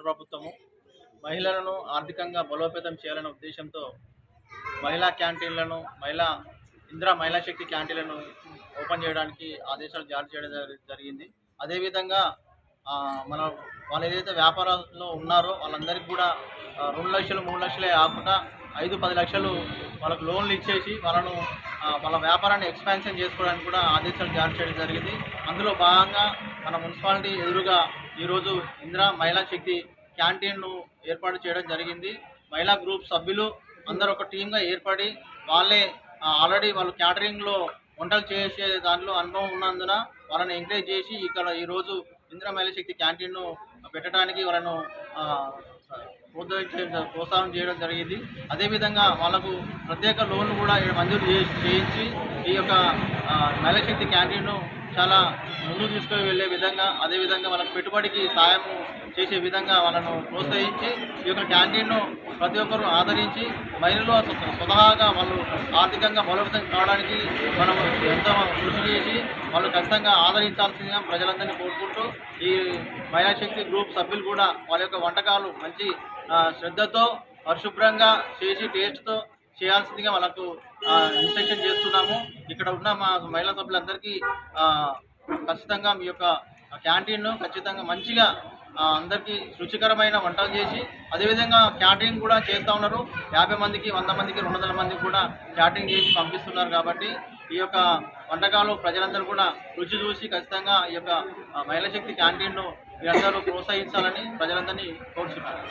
రాష్ట్ర ప్రభుత్వము మహిళలను ఆర్థికంగా బలోపేతం చేయాలనే ఉద్దేశంతో మహిళా క్యాంటీన్లను మహిళా ఇందిరా మహిళా శక్తి క్యాంటీన్లను ఓపెన్ చేయడానికి ఆదేశాలు జారీ చేయడం జరిగింది. అదేవిధంగా మన వాళ్ళు ఏదైతే వ్యాపారంలో ఉన్నారో వాళ్ళందరికీ కూడా రెండు లక్షలు మూడు లక్షలే కాకుండా ఐదు పది లక్షలు వాళ్ళకు లోన్లు ఇచ్చేసి వాళ్ళను వాళ్ళ వ్యాపారాన్ని ఎక్స్పాన్షన్ చేసుకోవడానికి కూడా ఆదేశాలు జారీ చేయడం జరిగింది. అందులో భాగంగా మన మున్సిపాలిటీ ఎదురుగా ఈరోజు ఇందిరా మహిళా శక్తి క్యాంటీన్ను ఏర్పాటు చేయడం జరిగింది. మహిళా గ్రూప్ సభ్యులు అందరూ ఒక టీమ్గా ఏర్పడి వాళ్ళే ఆల్రెడీ వాళ్ళు క్యాటరింగ్లో వంటలు చేసే దాంట్లో అనుభవం ఉన్నందున వాళ్ళని ఎంకరేజ్ చేసి ఇక్కడ ఈరోజు ఇందిరా మహిళా శక్తి క్యాంటీన్ను పెట్టడానికి వాళ్ళను ప్రోత్సహించడం ప్రోత్సాహం చేయడం జరిగింది. అదేవిధంగా వాళ్ళకు ప్రత్యేక లోన్లు కూడా మంజూరు చేయించి ఈ యొక్క మహిళా శక్తి క్యాంటీన్ను చాలా ముందుకు తీసుకొని వెళ్ళే విధంగా అదేవిధంగా వాళ్ళకి పెట్టుబడికి సాయం చేసే విధంగా వాళ్ళను ప్రోత్సహించి ఈ యొక్క క్యాంటీన్ను ప్రతి ఒక్కరూ ఆదరించి మహిళలు స్వతహాగా వాళ్ళు ఆర్థికంగా బలోపేతం కావడానికి మనం ఎంతో కృషి చేసి వాళ్ళు ఖచ్చితంగా ఆదరించాల్సిందిగా ప్రజలందరినీ కోరుకుంటూ ఈ మహిళా శక్తి గ్రూప్ సభ్యులు కూడా వాళ్ళ యొక్క వంటకాలు మంచి శ్రద్ధతో పరిశుభ్రంగా చేసి టేస్ట్తో చేయాల్సిందిగా వాళ్ళకు ఇన్స్ట్రక్షన్ చేస్తున్నాము. ఇక్కడ ఉన్న మా మహిళా సభ్యులందరికీ ఖచ్చితంగా మీ యొక్క క్యాంటీన్ను ఖచ్చితంగా మంచిగా అందరికీ రుచికరమైన వంటలు చేసి అదేవిధంగా క్యాటరింగ్ కూడా చేస్తూ ఉన్నారు. యాభై మందికి వంద మందికి రెండు వందల మందికి కూడా క్యాటరింగ్ చేసి పంపిస్తున్నారు కాబట్టి ఈ యొక్క వంటకాలు ప్రజలందరూ కూడా రుచి చూసి ఖచ్చితంగా ఈ యొక్క మహిళా శక్తి క్యాంటీన్ను మీరందరూ ప్రోత్సహించాలని ప్రజలందరినీ కోరుచున్నారు